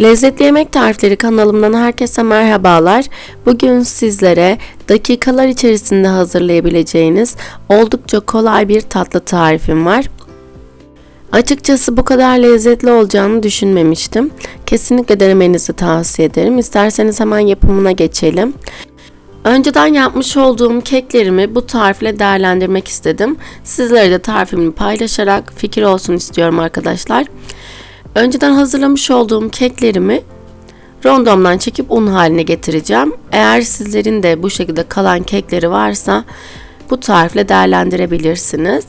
Lezzetli Yemek Tarifleri kanalımdan herkese merhabalar. Bugün sizlere dakikalar içerisinde hazırlayabileceğiniz oldukça kolay bir tatlı tarifim var. Açıkçası bu kadar lezzetli olacağını düşünmemiştim. Kesinlikle denemenizi tavsiye ederim. İsterseniz hemen yapımına geçelim. Önceden yapmış olduğum keklerimi bu tarifle değerlendirmek istedim. Sizlere de tarifimi paylaşarak fikir olsun istiyorum arkadaşlar. Önceden hazırlamış olduğum keklerimi rondomdan çekip un haline getireceğim. Eğer sizlerin de bu şekilde kalan kekleri varsa bu tarifle değerlendirebilirsiniz.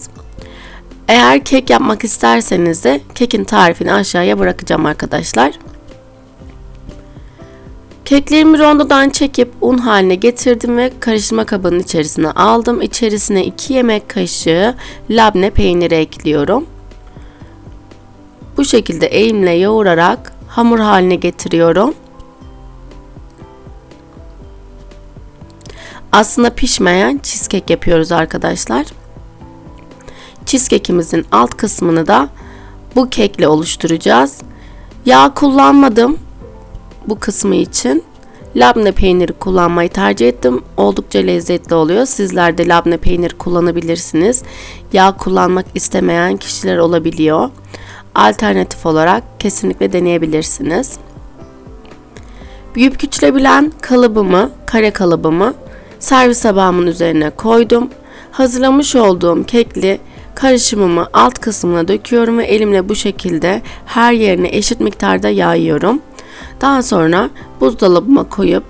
Eğer kek yapmak isterseniz de kekin tarifini aşağıya bırakacağım arkadaşlar. Keklerimi rondodan çekip un haline getirdim ve karıştırma kabının içerisine aldım. İçerisine 2 yemek kaşığı labne peyniri ekliyorum. Bu şekilde elimle yoğurarak hamur haline getiriyorum. Aslında pişmeyen cheesecake yapıyoruz arkadaşlar. Cheesecake'imizin alt kısmını da bu kekle oluşturacağız. Yağ kullanmadım bu kısmı için. Labne peyniri kullanmayı tercih ettim. Oldukça lezzetli oluyor. Sizler de labne peynir kullanabilirsiniz. Yağ kullanmak istemeyen kişiler olabiliyor alternatif olarak kesinlikle deneyebilirsiniz. Büyüyüp küçülebilen kalıbımı, kare kalıbımı servis tabağımın üzerine koydum. Hazırlamış olduğum kekli karışımımı alt kısmına döküyorum ve elimle bu şekilde her yerine eşit miktarda yayıyorum. Daha sonra buzdolabıma koyup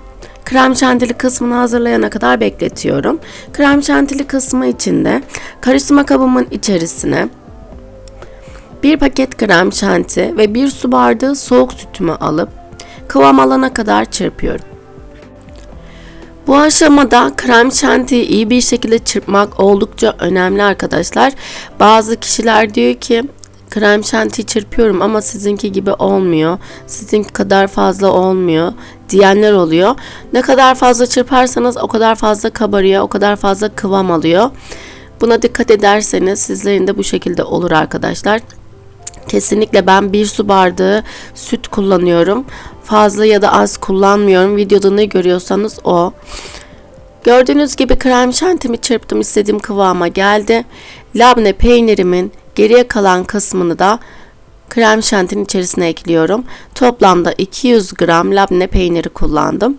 krem şantili kısmını hazırlayana kadar bekletiyorum. Krem şantili kısmı içinde karıştırma kabımın içerisine 1 paket krem şanti ve 1 su bardağı soğuk sütümü alıp kıvam alana kadar çırpıyorum. Bu aşamada krem şantiyi iyi bir şekilde çırpmak oldukça önemli arkadaşlar. Bazı kişiler diyor ki krem şanti çırpıyorum ama sizinki gibi olmuyor. Sizinki kadar fazla olmuyor diyenler oluyor. Ne kadar fazla çırparsanız o kadar fazla kabarıyor, o kadar fazla kıvam alıyor. Buna dikkat ederseniz sizlerin de bu şekilde olur arkadaşlar. Kesinlikle ben bir su bardağı süt kullanıyorum. Fazla ya da az kullanmıyorum. Videoda ne görüyorsanız o. Gördüğünüz gibi krem şantimi çırptım istediğim kıvama geldi. Labne peynirimin geriye kalan kısmını da krem şantinin içerisine ekliyorum. Toplamda 200 gram labne peyniri kullandım.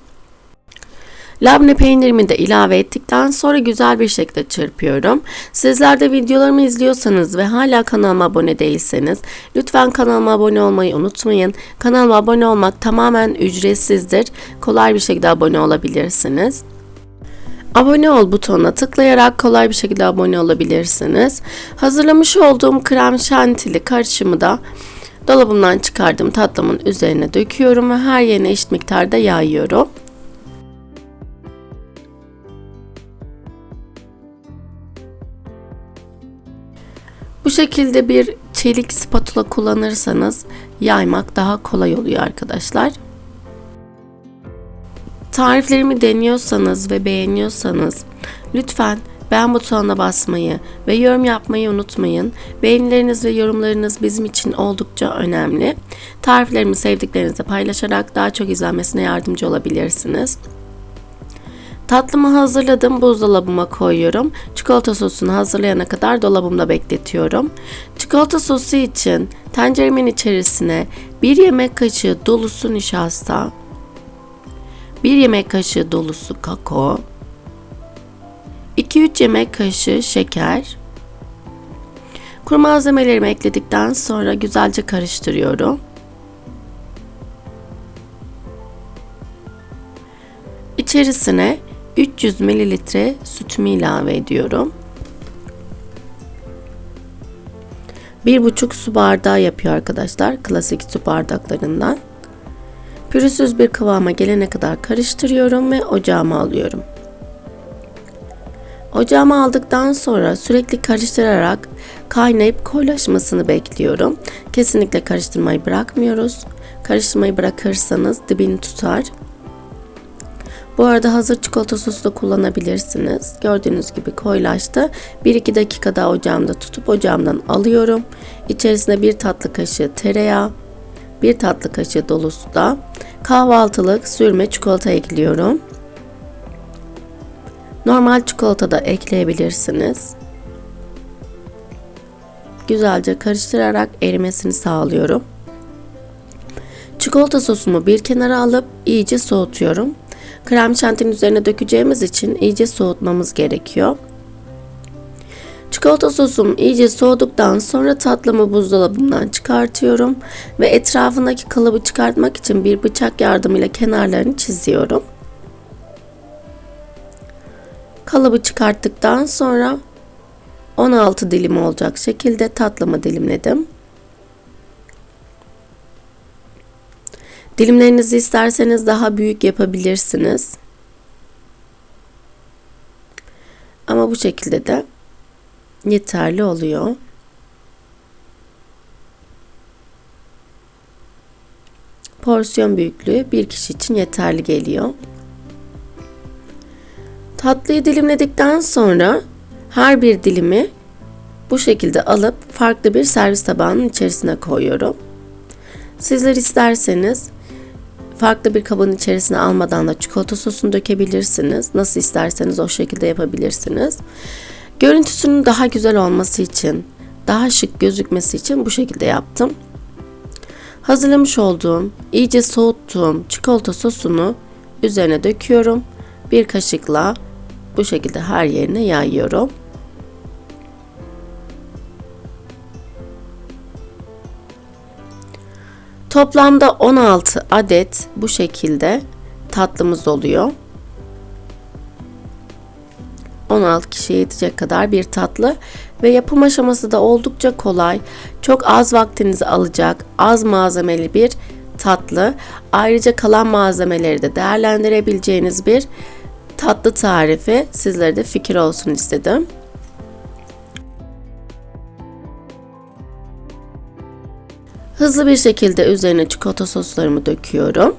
Labne peynirimi de ilave ettikten sonra güzel bir şekilde çırpıyorum. Sizler de videolarımı izliyorsanız ve hala kanalıma abone değilseniz lütfen kanalıma abone olmayı unutmayın. Kanalıma abone olmak tamamen ücretsizdir. Kolay bir şekilde abone olabilirsiniz. Abone ol butonuna tıklayarak kolay bir şekilde abone olabilirsiniz. Hazırlamış olduğum krem şantili karışımı da dolabımdan çıkardığım tatlımın üzerine döküyorum ve her yerine eşit miktarda yayıyorum. Şekilde bir çelik spatula kullanırsanız yaymak daha kolay oluyor arkadaşlar. Tariflerimi deniyorsanız ve beğeniyorsanız lütfen beğen butonuna basmayı ve yorum yapmayı unutmayın. Beğenileriniz ve yorumlarınız bizim için oldukça önemli. Tariflerimi sevdiklerinizle paylaşarak daha çok izlenmesine yardımcı olabilirsiniz. Tatlımı hazırladım. Buzdolabıma koyuyorum. Çikolata sosunu hazırlayana kadar dolabımda bekletiyorum. Çikolata sosu için tenceremin içerisine 1 yemek kaşığı dolusu nişasta, 1 yemek kaşığı dolusu kakao, 2-3 yemek kaşığı şeker, kuru malzemelerimi ekledikten sonra güzelce karıştırıyorum. İçerisine 300 mililitre sütümü ilave ediyorum. 1,5 su bardağı yapıyor arkadaşlar. Klasik su bardaklarından. Pürüzsüz bir kıvama gelene kadar karıştırıyorum ve ocağıma alıyorum. Ocağıma aldıktan sonra sürekli karıştırarak kaynayıp koyulaşmasını bekliyorum. Kesinlikle karıştırmayı bırakmıyoruz. Karıştırmayı bırakırsanız dibini tutar. Bu arada hazır çikolata sosu da kullanabilirsiniz. Gördüğünüz gibi koyulaştı. 1-2 dakika daha ocağımda tutup ocağımdan alıyorum. İçerisine bir tatlı kaşığı tereyağı, bir tatlı kaşığı dolusu da kahvaltılık sürme çikolata ekliyorum. Normal çikolata da ekleyebilirsiniz. Güzelce karıştırarak erimesini sağlıyorum. Çikolata sosumu bir kenara alıp iyice soğutuyorum. Krem şantinin üzerine dökeceğimiz için iyice soğutmamız gerekiyor. Çikolata sosum iyice soğuduktan sonra tatlımı buzdolabından çıkartıyorum ve etrafındaki kalıbı çıkartmak için bir bıçak yardımıyla kenarlarını çiziyorum. Kalıbı çıkarttıktan sonra 16 dilim olacak şekilde tatlımı dilimledim. Dilimlerinizi isterseniz daha büyük yapabilirsiniz. Ama bu şekilde de yeterli oluyor. Porsiyon büyüklüğü bir kişi için yeterli geliyor. Tatlıyı dilimledikten sonra her bir dilimi bu şekilde alıp farklı bir servis tabağının içerisine koyuyorum. Sizler isterseniz farklı bir kabın içerisine almadan da çikolata sosunu dökebilirsiniz. Nasıl isterseniz o şekilde yapabilirsiniz. Görüntüsünün daha güzel olması için, daha şık gözükmesi için bu şekilde yaptım. Hazırlamış olduğum, iyice soğuttuğum çikolata sosunu üzerine döküyorum. Bir kaşıkla bu şekilde her yerine yayıyorum. Toplamda 16 adet bu şekilde tatlımız oluyor. 16 kişiye yetecek kadar bir tatlı ve yapım aşaması da oldukça kolay. Çok az vaktinizi alacak, az malzemeli bir tatlı. Ayrıca kalan malzemeleri de değerlendirebileceğiniz bir tatlı tarifi sizlere de fikir olsun istedim. Hızlı bir şekilde üzerine çikolata soslarımı döküyorum.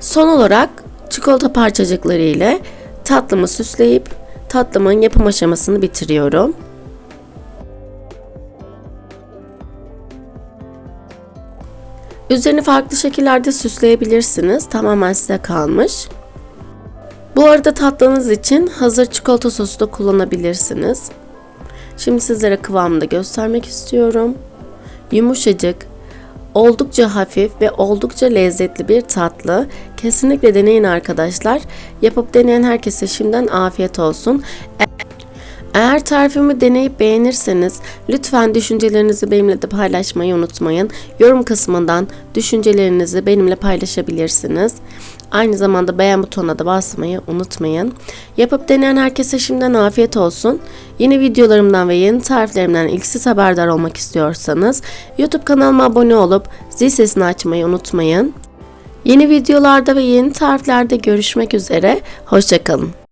Son olarak çikolata parçacıkları ile tatlımı süsleyip tatlımın yapım aşamasını bitiriyorum. Üzerini farklı şekillerde süsleyebilirsiniz. Tamamen size kalmış. Bu arada tatlınız için hazır çikolata sosu da kullanabilirsiniz. Şimdi sizlere kıvamını da göstermek istiyorum. Yumuşacık, oldukça hafif ve oldukça lezzetli bir tatlı. Kesinlikle deneyin arkadaşlar. Yapıp deneyen herkese şimdiden afiyet olsun. Eğer tarifimi deneyip beğenirseniz lütfen düşüncelerinizi benimle de paylaşmayı unutmayın. Yorum kısmından düşüncelerinizi benimle paylaşabilirsiniz. Aynı zamanda beğen butonuna da basmayı unutmayın. Yapıp deneyen herkese şimdiden afiyet olsun. Yeni videolarımdan ve yeni tariflerimden ilk siz haberdar olmak istiyorsanız YouTube kanalıma abone olup zil sesini açmayı unutmayın. Yeni videolarda ve yeni tariflerde görüşmek üzere. Hoşçakalın.